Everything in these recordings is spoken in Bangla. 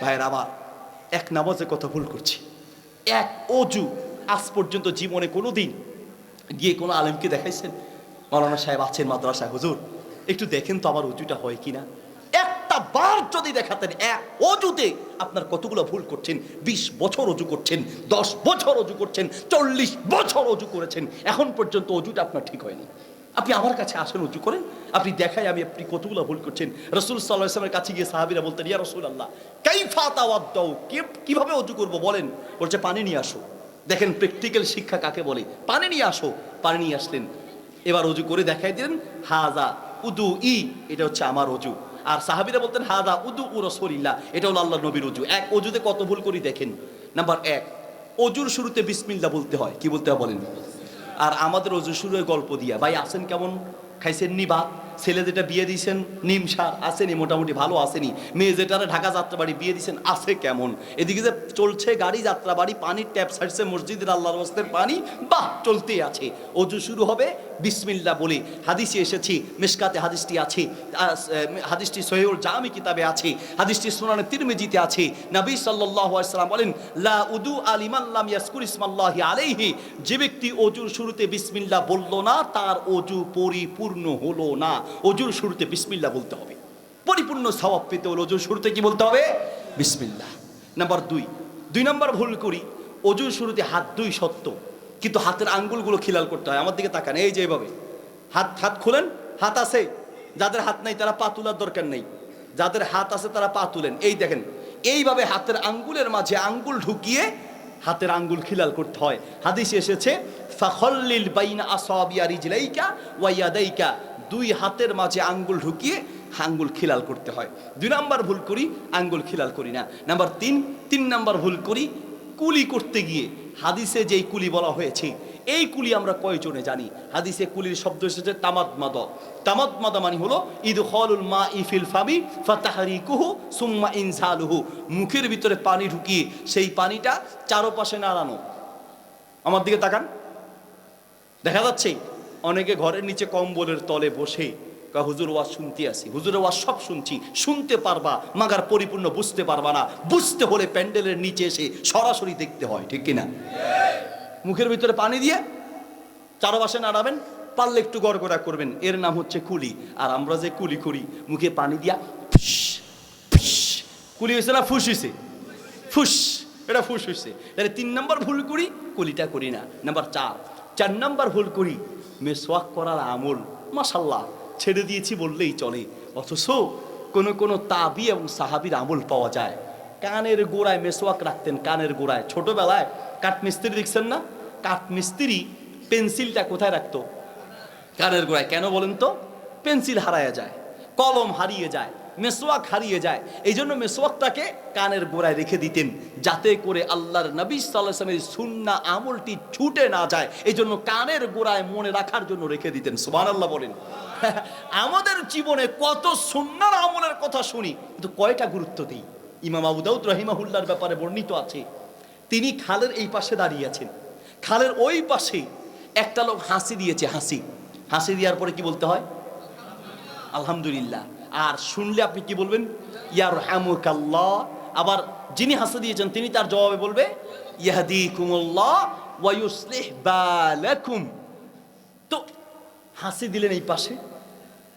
ভাইয়ের আবার এক নামাজে কথা ভুল করছি। এক অজু আজ পর্যন্ত জীবনে কোনো দিন গিয়ে কোনো আলেমকে দেখাইছেন? মৌলানা সাহেব আছেন মাদ্রাসায়, হুজুর। একটু দেখেন তো আমার অজুটা হয় কিনা। একটা বার যদি দেখাতেন, এক অজুতে আপনার কতগুলো ভুল করছেন? বিশ বছর অজু করছেন, দশ বছর অজু করছেন, চল্লিশ বছর অজু করেছেন। এখন পর্যন্ত অজুটা আপনার ঠিক হয়নি। আপনি আমার কাছে আসেন উঁচু করেন আপনি দেখাই আমি আপনি কতগুলো ভুল করছেন। রসুল সাল্লাহ ইসলামের কাছে গিয়ে সাহাবিরা বলতেন, ইয়া রসুল আল্লাহ কাই ফাতাওয়াদ্দাও কীভাবে অজু করব বলেন? বলছে, পানি নিয়ে আসো। দেখেন, প্র্যাকটিক্যাল শিক্ষা কাকে বলে? পানি নিয়ে আসো। পানি নিয়ে আসলেন। এবার অজু করে দেখাই দিলেন হাজা উদু ই এটা হচ্ছে আমার অজু আর সাহাবিরা বলতেন হাদা উদু উ রসুলিল্লাহ এটা হলো আল্লাহ নবীর অজু এক অজুতে কত ভুল করি দেখেন। নাম্বার এক অজুর শুরুতে বিসমিল্লা বলতে হয়। কি বলতে হয় বলেন? আর আমাদের ওজু শুরু হয় গল্প দিয়া। ভাই, আছেন কেমন? খাইছেন নি ভাত ছেলে যেটা বিয়ে দিয়েছেন নিম সার আসেনি, মোটামুটি ভালো আসেনি। মেয়ে যেটা ঢাকা যাত্রা বাড়ি বিয়ে দিয়েছেন আছে কেমন? এদিকে যে চলছে গাড়ি যাত্রা বাড়ি পানির ট্যাপ সারছে মসজিদের আল্লাহর বস্তের পানি, বাহ, চলতেই আছে। অজু শুরু হবে বিসমিল্লা বলে। হাদিসে এসেছি, মিসকাতে হাদিসটি আছে হাদিসটি সহিউল জামি কিতাবে আছে, হাদিসটি সুনানে তিরমিজিতে আছে। নবী সাল্লাল্লাহু আলাইহি সাল্লাম বলেন, লা উদু আলিমান লাম ইয়াসকুর ইসমাল্লাহি আলাইহি। যে ব্যক্তি অজুর শুরুতে বিসমিল্লা বলল না, তার অজু পরিপূর্ণ হলো না। অজুর শুরুতে বিসমিল্লা বলতে হবে। পরিপূর্ণ সওয়াব পেতে হলে অজুর শুরুতে কি বলতে হবে? বিসমিল্লা নাম্বার দুই। দুই নাম্বার ভুল করি। অজুর শুরুতে হাত দুই সত্য। কিন্তু হাতের আঙ্গুলগুলো খিলাল করতে হয়। আমার দিকে তাকান, এই যে এইভাবে হাত হাত খুলেন, হাত আছে। যাদের হাত নাই তারা পা তোলার দরকার নেই। যাদের হাত আছে তারা পা তুলেন। এই দেখেন, এইভাবে হাতের আঙ্গুলের মাঝে আঙ্গুল ঢুকিয়ে হাতের আঙ্গুল খিলাল করতে হয়। হাদিসে এসেছে, ফাখল্লিল বাইনা আসাবিয়া রিজলাইকা ওয়া ইয়াদাইকা। দুই হাতের মাঝে আঙ্গুল ঢুকিয়ে আঙ্গুল খিলাল করতে হয়। দুই নাম্বার ভুল করি, আঙ্গুল খিলাল করি না। নাম্বার তিন তিন নাম্বার ভুল করি কুলি করতে গিয়ে হাদিসে যেই কুলি বলা হয়েছে, এই কুলি আমরা কয়জনে জানি? হাদিসে কুলির শব্দ এসেছে তামাদ মাদ তামাদ মাদা মানে হলো ঈদ হলুল মা ইফিল ফাবি ফাতাহারি কুহু সুম্মা ইনসালুহু। মুখের ভিতরে পানি ঢুকিয়ে সেই পানিটা চারোপাশে নাড়ানো। আমার দিকে তাকান। দেখা যাচ্ছে, অনেকে ঘরের নিচে কম্বলের তলে বসে হুজুর ওয়াজ শুনতে আসি। হুজুরের ওয়াজ সব শুনছি। শুনতে পারবা, মাগার পরিপূর্ণ বুঝতে পারবা না। বুঝতে হলে প্যান্ডেলের নিচে এসে সরাসরি দেখতে হয়, ঠিক কিনা? মুখের ভিতরে পানি দিয়ে চারপাশে নাড়াবেন, পারলে একটু গড়গড়া করবেন। এর নাম হচ্ছে কুলি। আর আমরা যে কুলি করি, মুখে পানি দিয়া। কুলি হয়েছে না ফুস হয়েছে ফুস। এটা ফুস হয়েছে তাহলে তিন নম্বর ভুল করি, কুলিটা করি না। নাম্বার চার। চার নম্বর ভুল করি, মেসওয়াক করার আমল মাসাল্লাহ ছেড়ে দিয়েছি বললেই চলে। অথচ কোনো কোনো তাবি এবং সাহাবির আমল পাওয়া যায়। কানের গোড়ায় মেসোয়াক রাখতেন, কানের গোড়ায়। ছোটবেলায় কাঠমিস্ত্রি দেখছেন না? কাঠমিস্ত্রি পেন্সিলটা কোথায় রাখতো? কানের গোড়ায়। কেন বলেন তো? পেন্সিল হারায় যায়, কলম হারিয়ে যায়। মেসোয়াক হারিয়ে যায়। এই জন্য মেসোয়াকটাকে কানের গোড়ায় রেখে দিতেন, যাতে করে আল্লাহর নবী সাল্লামের সুন্না আমলটি ছুটে না যায়। এই জন্য কানের গোড়ায় মনে রাখার জন্য রেখে দিতেন সুবান আল্লাহ বলেন। আমাদের জীবনে কত সুন্নার আমলের কথা শুনি, কিন্তু কয়টা গুরুত্ব দিই? ইমাম আবুদাউদ রহিমাহুল্লার ব্যাপারে বর্ণিত আছে। তিনি খালের এই পাশে দাঁড়িয়ে আছেন। খালের ওই পাশে একটা লোক হাসি দিয়েছে, হাসি। হাসি দেওয়ার পরে কি বলতে হয়? আলহামদুলিল্লাহ। আর শুনলে আপনি কি বলবেন? ইয়ার হামুকাল্লাহ আবার যিনি হাসি দিয়েছেন, তিনি তার জবাবে বলবে ইউসলিহ বালাকুম। তো হাসি দিলেন এই পাশে।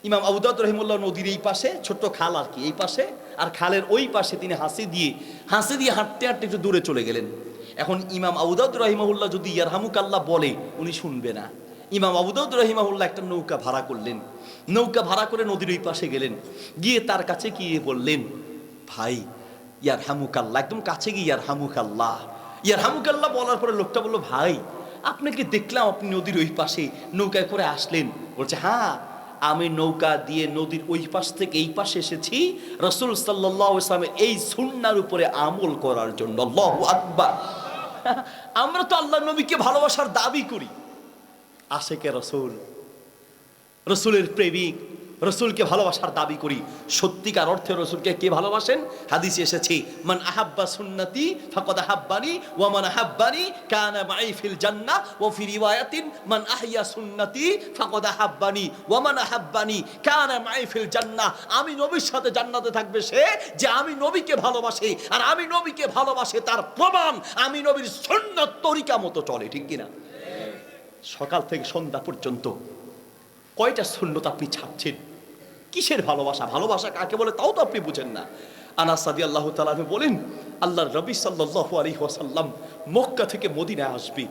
ইমাম আবুদাউদ রহিমুল্লাহ নদীর এই পাশে, ছোট্ট খাল আর কি, এই পাশে। আর খালের ওই পাশে তিনি হাসি দিয়ে হাসি দিয়ে হাঁটতে হাঁটতে একটু দূরে চলে গেলেন। এখন ইমাম আবুদাউদ রহিমাহুল্লাহ যদি ইয়ারহামুক আল্লাহ বলে, উনি শুনবে না। ইমাম আবুদাউদ রহিমাহুল্লাহ একটা নৌকা ভাড়া করলেন। নৌকা ভাড়া করে নদীর ওই পাশে গেলেন। গিয়ে তার কাছে গিয়ে বললেন, ভাই ইয়ার হামুকাল্লাহ একদম কাছে গিয়ে ইয়ার হামুকাল্লাহ ইয়ার হামুকাল্লাহ বলার পরে লোকটা বলল, ভাই, আপনাকে দেখলাম আপনি নদীর ওই পাশে নৌকায় করে আসলেন। বলছে হ্যাঁ আমি নৌকা দিয়ে নদীর ওই পাশ থেকে এই পাশে এসেছি রসুল সাল্লাহ ইসলামের এই সুন্নার উপরে আমল করার জন্য। আমরা তো আল্লাহ নবীকে ভালোবাসার দাবি করি। আশেকে রসুল? রসুলের প্রেমিক, রসুলকে ভালোবাসার দাবি করি। সত্যিকার অর্থে রসুলকে কে ভালোবাসেন? হাদিসে এসেছে, মান আহাব্বা সুন্নতি ফাকাদ আহাব্বানি ওয়া মান আহাব্বানি কানা মাই ফিল জান্নাহ ওয়া ফি রিওয়ায়াতিন মান আহইয়া সুন্নতি ফাকাদ আহাব্বানি ওয়া মান আহাব্বানি কানা মাই ফিল জান্নাহ। আমি নবীর সাথে জান্নাতে থাকবে সে যে আমি নবীকে ভালোবাসে, আর আমি নবীকে ভালোবাসে তার প্রমাণ আমি নবীর সুন্নত তরিকা মতো চলে, ঠিক কিনা? সকাল থেকে সন্ধ্যা পর্যন্ত। কয়টা শূন্যতা আপনি ছাড়ছেন কিসের ভালোবাসা? ভালোবাসা কাকে বলে তাও তো আপনি বুঝেন না। আনা সাদি আল্লাহ তালামে বলেন আল্লাহ রবি সাল্লাহ আলী ওয়াসাল্লাম মক্কা থেকে মদিনায় আসবে।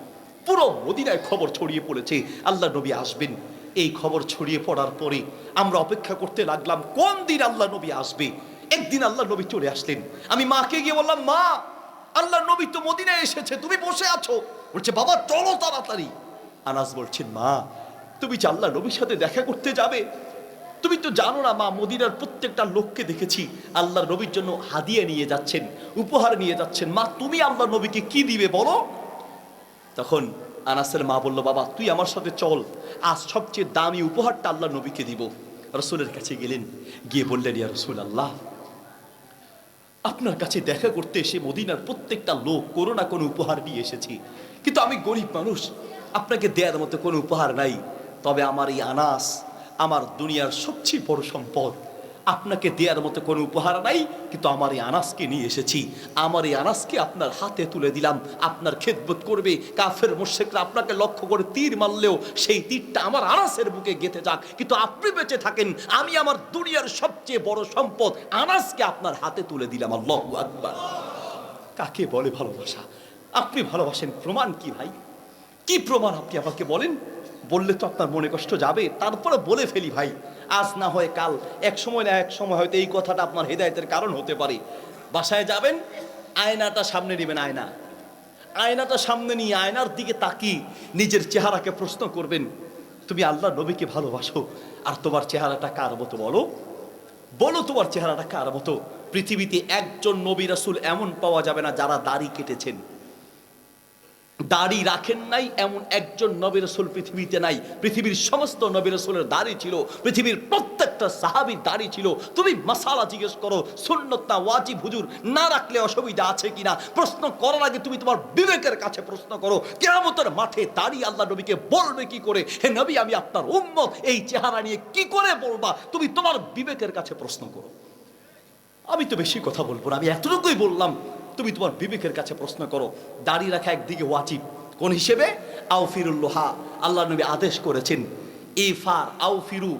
পুরো মদিনায় খবর ছড়িয়ে পড়েছে আল্লাহ নবী আসবেন। এই খবর ছড়িয়ে পড়ার পরে আমরা অপেক্ষা করতে লাগলাম, কোন দিন আল্লাহ নবী আসবে? একদিন আল্লাহ নবী চলে আসলেন। আমি মাকে গিয়ে বললাম, মা আল্লাহ নবী তো মদিনায় এসেছে, তুমি বসে আছো। বলছে, বাবা, চলো তাড়াতাড়ি। আনাস বলছেন, মা, তুমি যে আল্লাহ নবীর সাথে দেখা করতে যাবে, তুমি তো জানো না, মা, মদিনার প্রত্যেকটা লোককে দেখেছি আল্লাহ নবীর জন্য হাদিয়ে নিয়ে যাচ্ছেন, উপহার নিয়ে যাচ্ছেন। মা, তুমি আল্লাহ নবীকে কি দিবে বলো? তখন আনাসের মা বলল, বাবা, তুই আমার সাথে চল, আজ সবচেয়ে দামি উপহারটা আল্লাহ নবীকে দিব। রসুলের কাছে গেলেন, গিয়ে বললেন, ইয়া রসুল আল্লাহ আপনার কাছে দেখা করতে এসে মদিনার প্রত্যেকটা লোক কোনো না কোনো উপহার নিয়ে এসেছি। কিন্তু আমি গরিব মানুষ, আপনাকে দেওয়ার মতো কোনো উপহার নাই। তবে আমার এই আনাস আমার দুনিয়ার সবচেয়ে বড় সম্পদ। আপনাকে দেওয়ার মতো কোনো উপহার নাই, কিন্তু আমার এই আনাসকে নিয়ে এসেছি। আমার এই আনাসকে আপনার হাতে তুলে দিলাম। আপনার খেদবোধ করবে, কাফের মোশেকরা আপনাকে লক্ষ্য করে তীর মারলেও সেই তীরটা আমার আনাসের বুকে গেঁথে যাক। কিন্তু আপনি বেঁচে থাকেন, আমি আমার দুনিয়ার সবচেয়ে বড় সম্পদ আনাসকে আপনার হাতে তুলে দিলাম। আল্লাহ আকবার। কাকে বলে ভালোবাসা? আপনি ভালোবাসেন প্রমাণ কি ভাই? কি প্রমাণ আপনি আমাকে বলেন? বললে তো আপনার মনে কষ্ট যাবে, তারপরে বলে ফেলি ভাই, আজ না হয় কাল, এক সময় না এক সময় হয়তো এই কথাটা আপনার হেদায়তের কারণ হতে পারে। বাসায় যাবেন, আয়নাটা সামনে নেবেন আয়না। আয়নাটা সামনে নিয়ে আয়নার দিকে তাকিয়ে নিজের চেহারাকে প্রশ্ন করবেন, তুমি আল্লাহ নবীকে ভালোবাসো, আর তোমার চেহারাটা কার মতো বলো? বলো তোমার চেহারাটা কার মতো? পৃথিবীতে একজন নবী রাসুল এমন পাওয়া যাবে না যারা দাড়ি কেটেছেন। দাড়ি রাখেন নাই, এমন একজন নবী রসুল পৃথিবীতে নাই। পৃথিবীর সমস্ত নবী রসুলের দাড়ি ছিল, পৃথিবীর প্রত্যেকটা সাহাবির দাড়ি ছিল। তুমি মাসালা জিজ্ঞেস করো, সুন্নত না ওয়াজিব? হুজুর, না রাখলে অসুবিধা আছে কিনা প্রশ্ন করার আগে তুমি তোমার বিবেকের কাছে প্রশ্ন করো কেরামতের মাঠে দাঁড়িয়ে আল্লাহ নবীকে বলবে কি করে? হে নবী, আমি আপনার উম্মত, এই চেহারা নিয়ে কি করে বলবা? তুমি তোমার বিবেকের কাছে প্রশ্ন করো। আমি তো বেশি কথা বলব না, আমি এতটুকুই বললাম। তুমি তোমার বিবেকের কাছে প্রশ্ন করো দাঁড়িয়ে রাখা একদিকে ওয়াজিব। কোন হিসেবে? আও ফিরুল্লোহা আল্লাহ নবী আদেশ করেছেন, ইফার আও ফিরু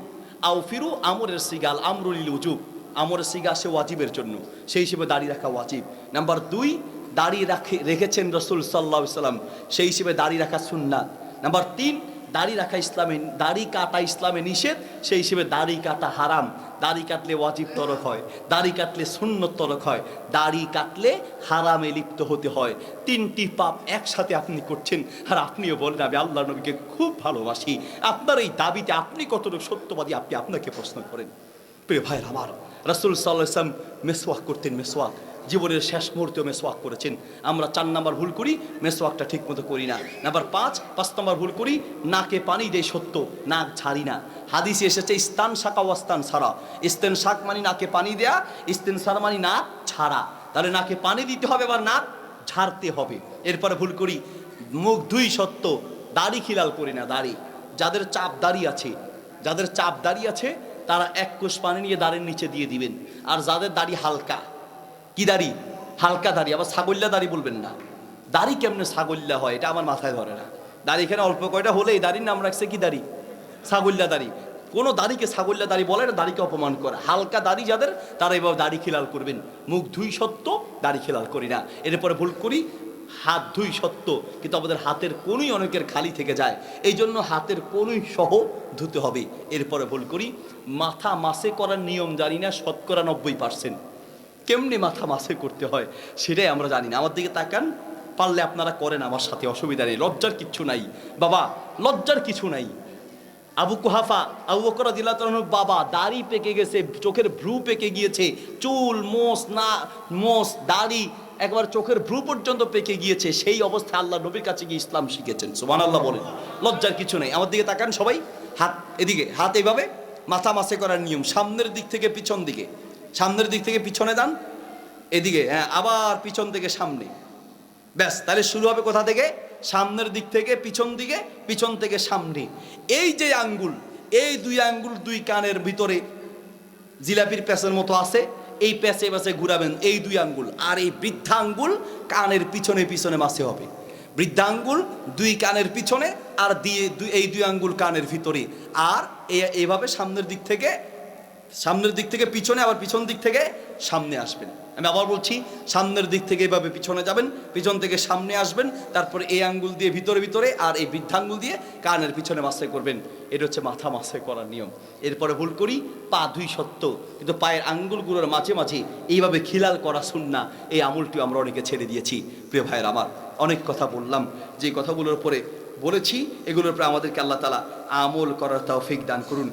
আও ফিরু আমরের সিগাল, আমরুল উজুব। আমরের সিগা সে ওয়াজিবের জন্য, সেই হিসেবে দাঁড়িয়ে রাখা ওয়াজিব। নাম্বার দুই দাঁড়িয়ে রাখে রেখেছেন রসুল সাল্লাহ সাল্লাম সেই হিসেবে দাঁড়িয়ে রাখা সুন্নাত। নাম্বার তিন, দাড়ি রাখা ইসলামে দাড়ি কাটা ইসলামে নিষেধ, সেই হিসেবে দাড়ি কাটা হারাম। দাড়ি কাটলে ওয়াজিব তরক হয়, দাড়ি কাটলে সুন্নত তরক হয়, দাড়ি কাটলে হারামে লিপ্ত হতে হয়। তিনটি পাপ একসাথে আপনি করছেন আর আপনিও বলেন, আমি আল্লাহ নবীকে খুব ভালোবাসি। আপনার এই দাবিতে আপনি কতটুকু সত্যবাদী, আপনি আপনাকে প্রশ্ন করেন। প্রিয় ভাইয়ের আমার, রাসুল সাল্লাহ মেসওয়াক করতেন, মেসওয়াক। জীবনের শেষ মুহূর্তে মেসওয়াক করেছেন। আমরা চার নাম্বার ভুল করি, মেসওয়াকটা ঠিক মতো করি না। নাম্বার পাঁচ পাঁচ নাম্বার ভুল করি, নাকে পানি দেয় সত্য, নাক ছাড়ি না। হাদিসে এসেছে স্থান শাখা ওয়াস্তান ছাড়া ইস্তেন শাক মানে নাকে পানি দেয়া স্তেন সার মানে নাক ছাড়া। তাহলে নাকে পানি দিতে হবে বা নাক ঝাড়তে হবে। এরপরে ভুল করি, মুখ দুই সত্য, দাড়ি খিলাল করি না দাড়ি। যাদের চাপ দাড়ি আছে, যাদের চাপ দাড়ি আছে, তারা এক কোষ পানি নিয়ে দাড়ির নিচে দিয়ে দিবেন। আর যাদের দাড়ি হালকা কি দাড়ি? হালকা দাড়ি, আবার ছাগল্যা দাড়ি বলবেন না। দাড়ি কেমনে ছাগল্যা হয়, এটা আমার মাথায় ধরে না। দাড়ি এখানে অল্প কয়টা হলে এই দাড়ির নাম রাখছে কি দাড়ি? ছাগল্যা দাড়ি। কোনো দাড়িকে ছাগল্যা দাড়ি বলে না, দাড়িকে অপমান করে। হালকা দাড়ি যাদের, তারা এবার দাড়ি খিলাল করবেন। মুখ ধুই সত্য, দাড়ি খিলাল করি না। এরপরে ভুল করি, হাত ধুই সত্য। কিন্তু আমাদের হাতের কোনই অনেকের খালি থেকে যায়। এই জন্য হাতের কোনই সহ ধুতে হবে। এরপরে ভুল করি, মাথা মাসে করার নিয়ম জানি না, শতকরা নব্বই পার্সেন্ট। কেমনি মাথা মাসে করতে হয়, সেটাই আমরা জানি না। আমার দিকে তাকান, পারলে আপনারা করেন আমার সাথে, অসুবিধা নেই, লজ্জার কিচ্ছু নাই। বাবা, লজ্জার কিছু নাই। আবু কুহাফা, আবু বকর দিল্লাহ বাবা, দাড়ি পেকে গেছে, চোখের ভ্রু পেকে গিয়েছে, চুল, মোষ, না, মোষ, দাড়ি, একবার চোখের ভ্রু পর্যন্ত পেকে গিয়েছে। সেই অবস্থায় আল্লাহ নবীর কাছে গিয়ে ইসলাম শিখেছেন। সুবান আল্লাহ বলেন। লজ্জার কিছু নেই। আমার দিকে তাকান সবাই, হাত এদিকে, হাত এইভাবে মাথা মাসে করার নিয়ম, সামনের দিক থেকে পিছন দিকে। সামনের দিক থেকে পিছনে দান এদিকে হ্যাঁ আবার পিছন থেকে সামনে। ব্যাস, তাহলে শুরু হবে কোথা থেকে? সামনের দিক থেকে পিছন দিকে, পিছন থেকে সামনে। এই যে আঙ্গুল, এই দুই আঙ্গুল দুই কানের ভিতরে জিলাপির প্যাসের মতো আছে, এই প্যাসে প্যাসে ঘুরাবেন এই দুই আঙ্গুল। আর এই বৃদ্ধা আঙ্গুল কানের পিছনে পিছনে মাসে হবে। বৃদ্ধা আঙ্গুল দুই কানের পিছনে আর দিয়ে এই দুই আঙ্গুল কানের ভিতরে। আর এভাবে সামনের দিক থেকে সামনের দিক থেকে পিছনে, আবার পিছন দিক থেকে সামনে আসবেন। আমি আবার বলছি, সামনের দিক থেকে এভাবে পিছনে যাবেন, পিছন থেকে সামনে আসবেন, তারপরে এই আঙ্গুল দিয়ে ভিতরে ভিতরে আর এই বৃদ্ধাঙ্গুল দিয়ে কানের পিছনে মাসে করবেন। এটা হচ্ছে মাথা মাসে করার নিয়ম। এরপরে ভুল করি, পা দুই সত্য, কিন্তু পায়ের আঙ্গুলগুলোর মাঝে মাঝে এইভাবে খিলাল করা শুননা এই আমলটি আমরা অনেকে ছেড়ে দিয়েছি, প্রিয় ভাইয়ের আমার। অনেক কথা বললাম, যে কথাগুলোর উপরে বলেছি, এগুলোর উপরে আমাদেরকে আল্লাহ তালা আমল করার তৌফিক দান করুন।